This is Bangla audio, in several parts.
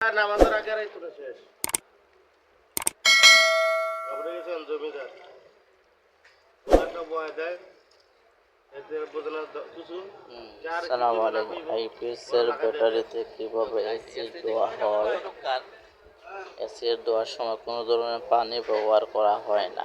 নামাজের আগে আর পুরো শেষ। আপনি গেছেন জমিদার। একটা বয় দেয় এতে বোঝানো কিছু যার সালাম আলাইকুম আইপিএস ব্যাটারিতে কীভাবে এসি দেওয়া হয়। এসি দেওয়ার সময় কোনো ধরনের পানি ব্যবহার করা হয় না।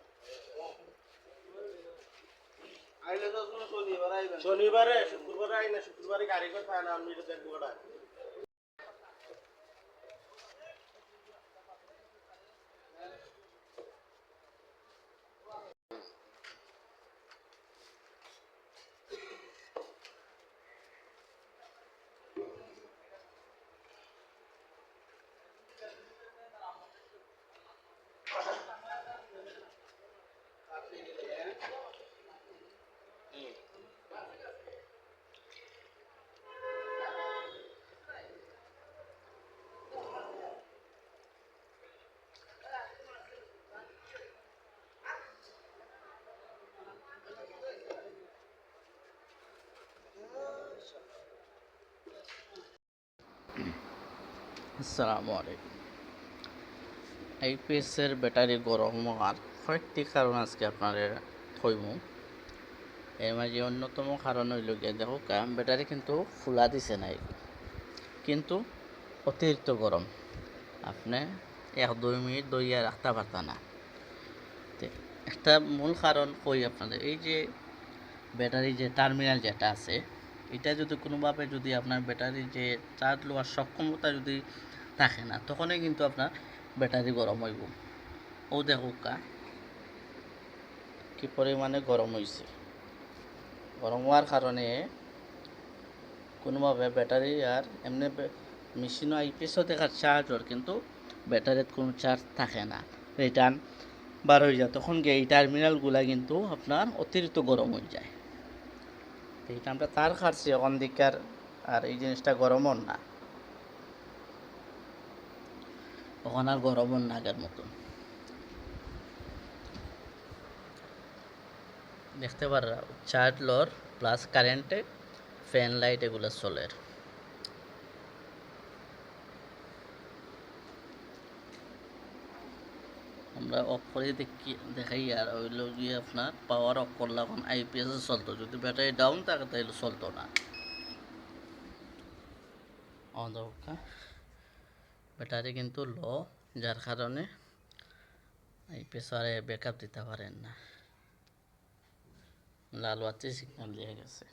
শনিবার শুক্রবারে আই না শুক্রবারে কারিগর থাকে না আমি এটা দেখব আসসালামু আলাইকুম। আইপিএস এর ব্যাটারি গরম হওয়ার কয়েকটি কারণ আজকে আপনাদের থইব এর মাঝে অন্যতম কারণ হইল গিয়ে, দেখো ব্যাটারি কিন্তু ফুলা দিছে নাই। কিন্তু অতিরিক্ত গরম। আপনি এক, দুই মিনিট দইয়া রাখতে পারত না। একটা মূল কারণ কই আপনাদের, এই যে ব্যাটারি যে টার্মিনাল যেটা আছে, এটা যদি কোনোভাবে যদি আপনার ব্যাটারি যে চার্জ লওয়ার সক্ষমতা যদি থাকে না, তখনই কিন্তু আপনার ব্যাটারি গরম হইব ও দেখো কা, কি পরিমাণে গরম হয়েছে গরম হওয়ার কারণে কোনোভাবে ব্যাটারি আর এমনি মেশিনও আইপিএসও দেখার চার্জর কিন্তু ব্যাটারির কোনো চার্জ থাকে না। রিটার্ন বার হয়ে যায়, তখন এই টার্মিনালগুলা কিন্তু আপনার অতিরিক্ত গরম হয়ে যায়। এটা আমরা তার খাচ্ছি অন দিকার আর এই জিনিসটা গরমও না। তখন আর গরমও না আগের মতন। দেখতে পাররা চার্জ লোর প্লাস কারেন্টে ফ্যান লাইট এগুলো চলের। আমরা অফ করে দেখি, দেখাই আর হইল গিয়ে আপনার পাওয়ার অফ করলে এখন আইপিএস চলতো। যদি ব্যাটারি ডাউন থাকে তাহলে চলতো না। অন্ধকার। ব্যাটারি কিন্তু লো, যার কারণে এই আর ব্যাকআপ দিতে পারেন না। লাল বাতি সিগন্যাল দিয়ে গেছে।